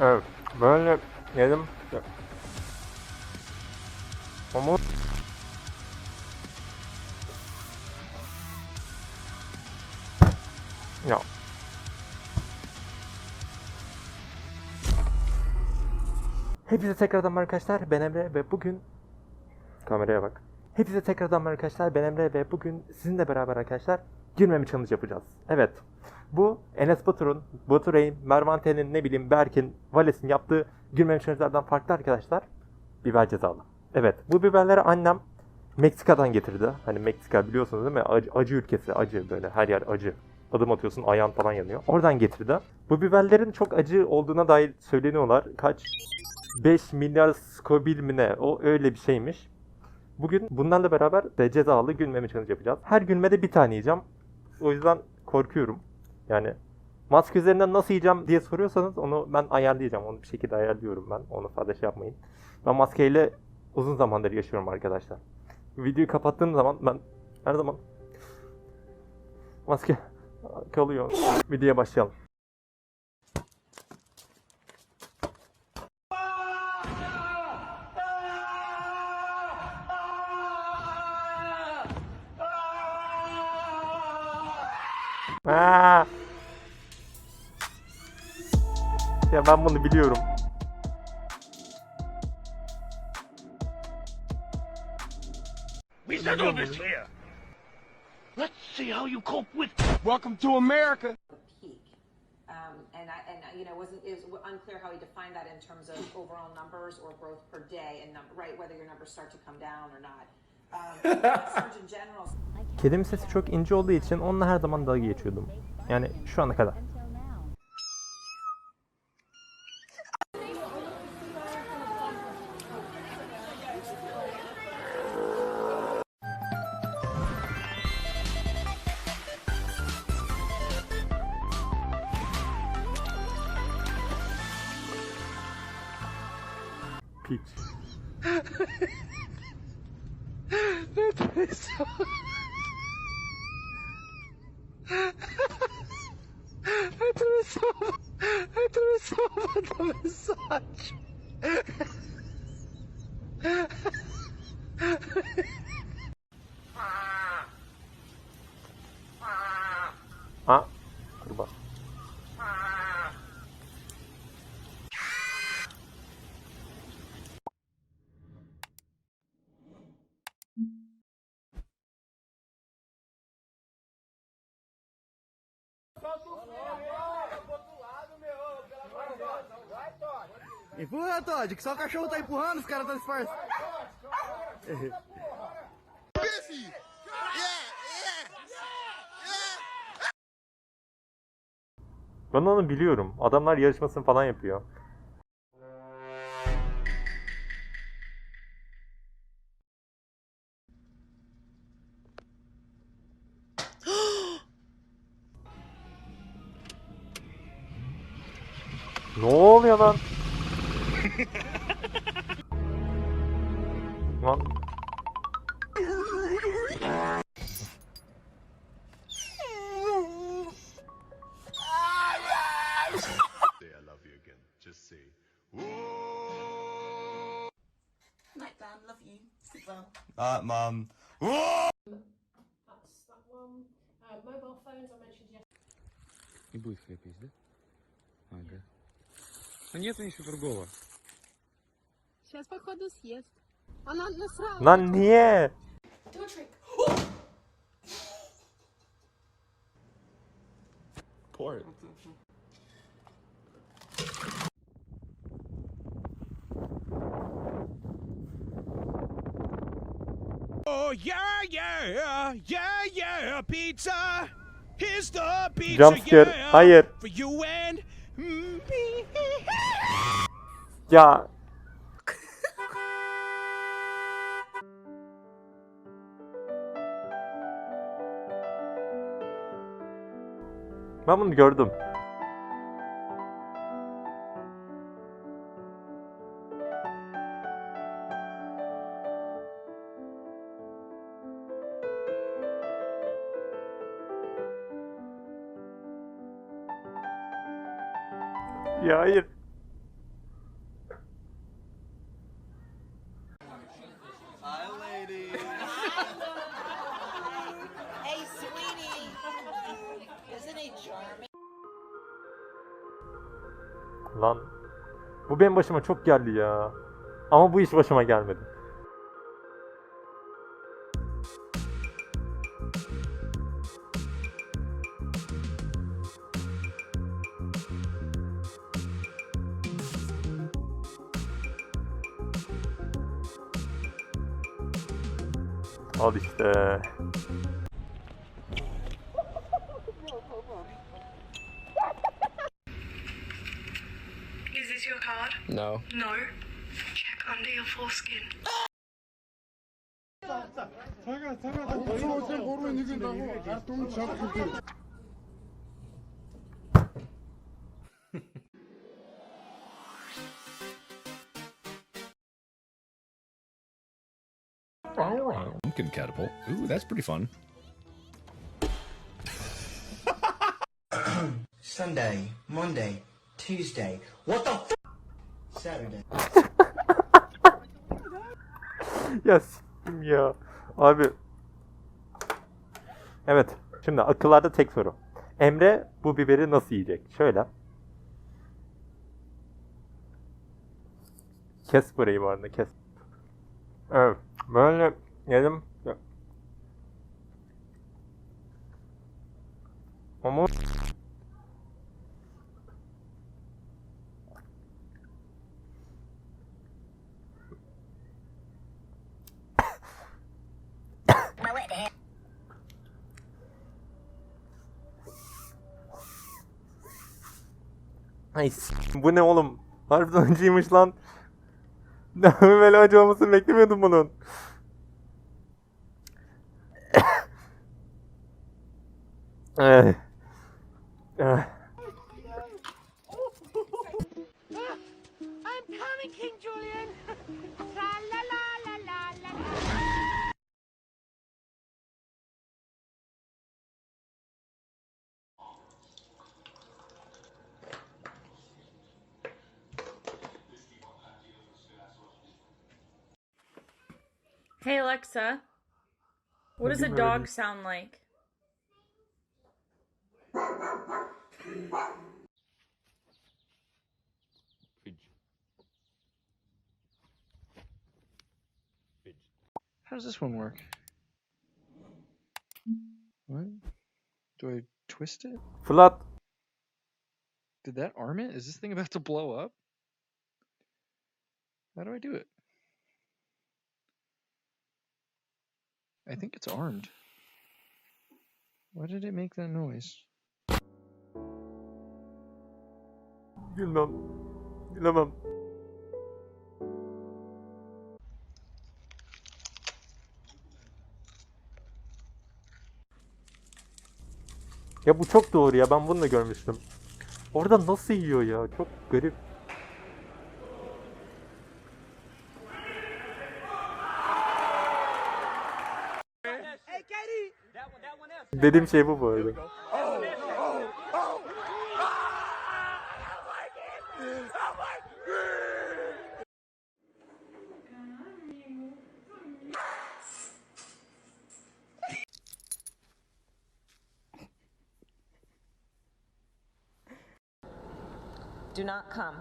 Evet. Böyle yedim. Ama ya Hepinize tekrardan merhaba arkadaşlar. Ben Emre ve bugün kameraya bak. Hepinize tekrardan merhaba arkadaşlar. Ben Emre ve bugün sizinle beraber arkadaşlar girmemi challenge yapacağız. Evet. Bu Enes Batur'un, Baturay'ın, Mervan T'nin, ne bileyim Berk'in, Vales'in yaptığı girmemi challenge'lardan farklı arkadaşlar. Biber cezalı. Evet. Bu biberleri annem Meksika'dan getirdi. Hani Meksika biliyorsunuz değil mi? Acı, acı ülkesi. Acı böyle. Her yer acı. Adım atıyorsun ayağın falan yanıyor. Oradan getirdi. Bu biberlerin çok acı olduğuna dair söyleniyorlar. Kaç 5 milyar Scoville mi ne? O öyle bir şeymiş. Bugün bunlarla beraber de cezalı gülmeme challenge yapacağız. Her gülmede bir tane yiyeceğim. O yüzden korkuyorum. Yani maske üzerinden nasıl yiyeceğim diye soruyorsanız onu ben ayarlayacağım. Onu bir şekilde ayarlıyorum ben. Onu fazla şey yapmayın. Ben maskeyle uzun zamandır yaşıyorum arkadaşlar. Videoyu kapattığım zaman ben her zaman maske kalıyor. Videoya başlayalım. Aa! Ya ben bunu biliyorum. We settle this here. Let's see how you cope with Welcome to America. peak. Um, and I, and you know, wasn't, it was unclear how he defined that in terms of overall numbers or growth per day and number, right, whether your numbers start to come down or not. Um, Surgeon General Kedimin sesi çok ince olduğu için onunla her zaman dalga geçiyordum. Yani şu ana kadar. peach. that is so... I threw a soap. I threw a soap at the massage. Ah. Todd, que só o cachorro tá empurrando, os caras estão disfarçando. Ben onu biliyorum. Adamlar yarışmasını falan yapıyor. ne oluyor lan? Well. Night, Dan. Love you. Sleep well. Night, Mum. That's that one. Uh, mobile phones I mentioned yesterday. И будет хлеб есть, да? Ага. А нет ничего другого. Сейчас, походу, съест. Она насрала. lan niye? Do a trick. Pour it. Oh yeah, yeah, yeah, yeah, pizza. Here's the pizza, Jump scare. yeah, Hayır. for you and me. Ya. ben bunu gördüm. Ya hayır. Bu benim başıma çok geldi ya. Ama bu iş başıma gelmedi. Al işte. lose your card? No. No. Check under your foreskin. Pumpkin catapult. Ooh, that's pretty fun. Sunday, Monday, Tuesday. What the f? Saturday. ya s**tim ya. Abi. Evet. Şimdi akıllarda tek soru. Emre bu biberi nasıl yiyecek? Şöyle. Kes burayı bu arada kes. Evet. Böyle yedim. Ama Ay bu ne oğlum? Harbiden acıymış lan. Böyle acı olmasını beklemiyordum bunun. Eh. Eh. Hey Alexa, what does a dog sound like? How does this one work? What? Do I twist it? Flat. Did that arm it? Is this thing about to blow up? How do I do it? I think it's armed. Why did it make that noise? Gülmem. Gülemem. Ya bu çok doğru ya ben bunu da görmüştüm. Orada nasıl yiyor ya? Çok garip. Dediğim şey bu bu arada. Do not come.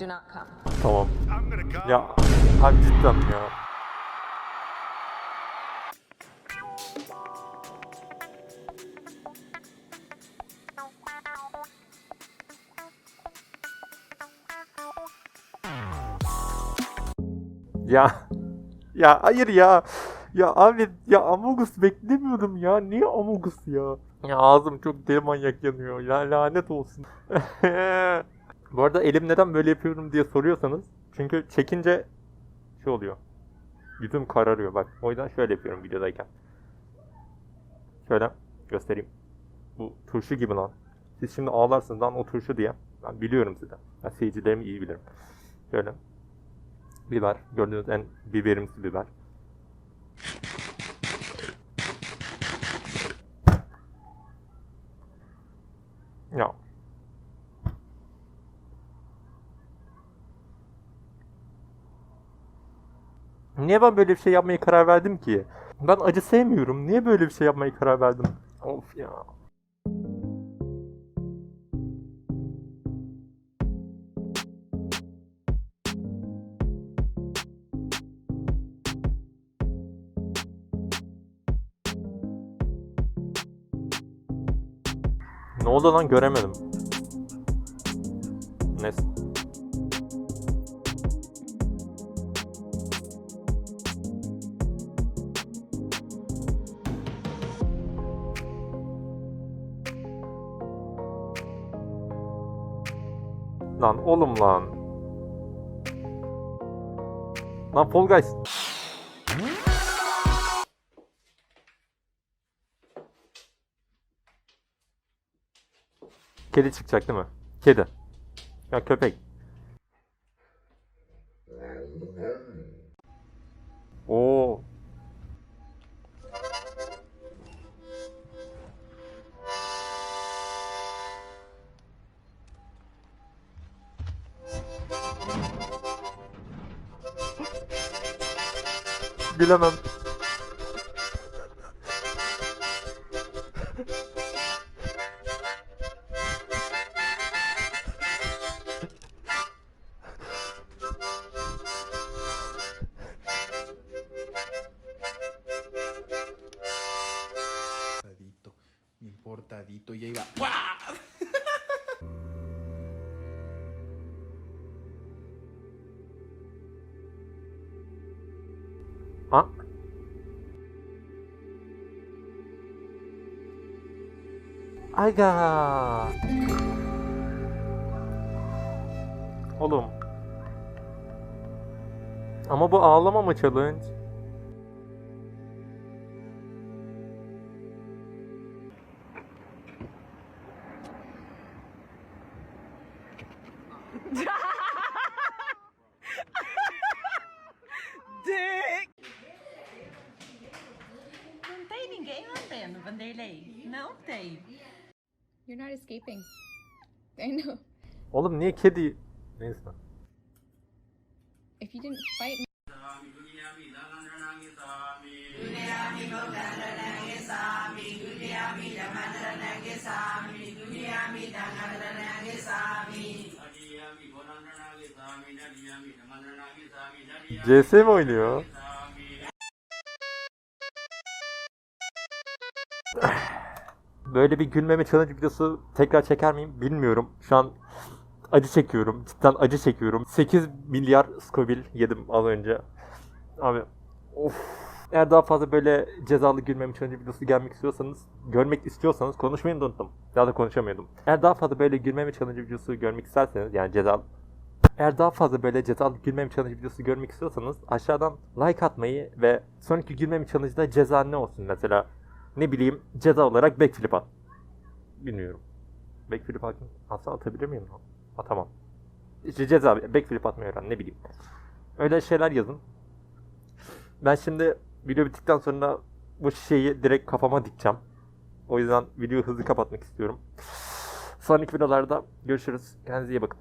Do not come. Tamam. Ya abi cidden ya. Ya ya hayır ya. Ya abi ya Amogus beklemiyordum ya. Niye Amogus ya? Ya ağzım çok deli manyak yanıyor. Ya lanet olsun. Bu arada elim neden böyle yapıyorum diye soruyorsanız çünkü çekince şey oluyor. Yüzüm kararıyor bak. O yüzden şöyle yapıyorum videodayken. Şöyle göstereyim. Bu turşu gibi lan. Siz şimdi ağlarsınız lan o turşu diye. Ben biliyorum size. Ben seyircilerimi iyi bilirim. Şöyle. Biber. Gördüğünüz en biberimsi biber. Ya. Niye ben böyle bir şey yapmaya karar verdim ki? Ben acı sevmiyorum. Niye böyle bir şey yapmaya karar verdim? Of ya. Oldu lan göremedim. Neyse. Lan oğlum lan. Lan Fall Guys. Kedi çıkacak değil mi? Kedi. Ya köpek. Oo. Gülemem. Ayga. Oğlum. Ama bu ağlama mı challenge? You're not escaping. I know. Oğlum niye kedi? Neyse. If you didn't fight me. CS mi oynuyor? Böyle bir gülmeme challenge videosu tekrar çeker miyim bilmiyorum. Şu an acı çekiyorum. Cidden acı çekiyorum. 8 milyar Scoville yedim az önce. Abi of. Eğer daha fazla böyle cezalı gülmeme challenge videosu gelmek istiyorsanız, görmek istiyorsanız konuşmayı da unuttum. Daha da konuşamıyordum. Eğer daha fazla böyle gülmeme challenge videosu görmek isterseniz yani cezalı eğer daha fazla böyle cezalı gülmem challenge videosu görmek istiyorsanız aşağıdan like atmayı ve sonraki gülmem challenge'da ceza ne olsun mesela ne bileyim ceza olarak backflip at. Bilmiyorum. Backflip at aslında atabilir miyim? Atamam. İşte ceza backflip atmayı öğren ne bileyim. Öyle şeyler yazın. Ben şimdi video bittikten sonra bu şişeyi direkt kafama dikeceğim. O yüzden videoyu hızlı kapatmak istiyorum. Sonraki videolarda görüşürüz. Kendinize iyi bakın.